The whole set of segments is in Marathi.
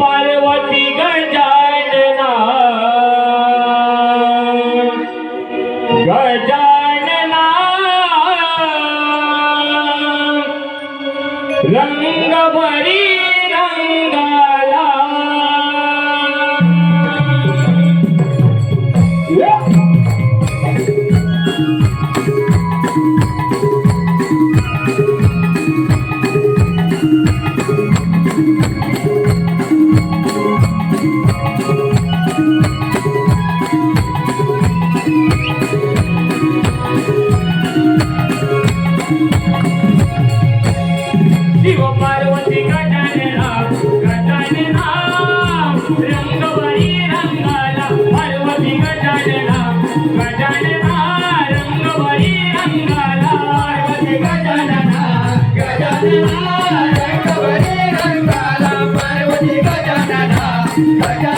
पार्वती गजाय देना गजाय देना रंग भरी रंगा रंग बळी पार्वती गजन ना गजन ना पार्वती गजन ना गजनभा रंग पार्वती गजनदा गजा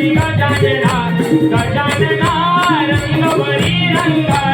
गजानना गजानना रंगवरी रंगा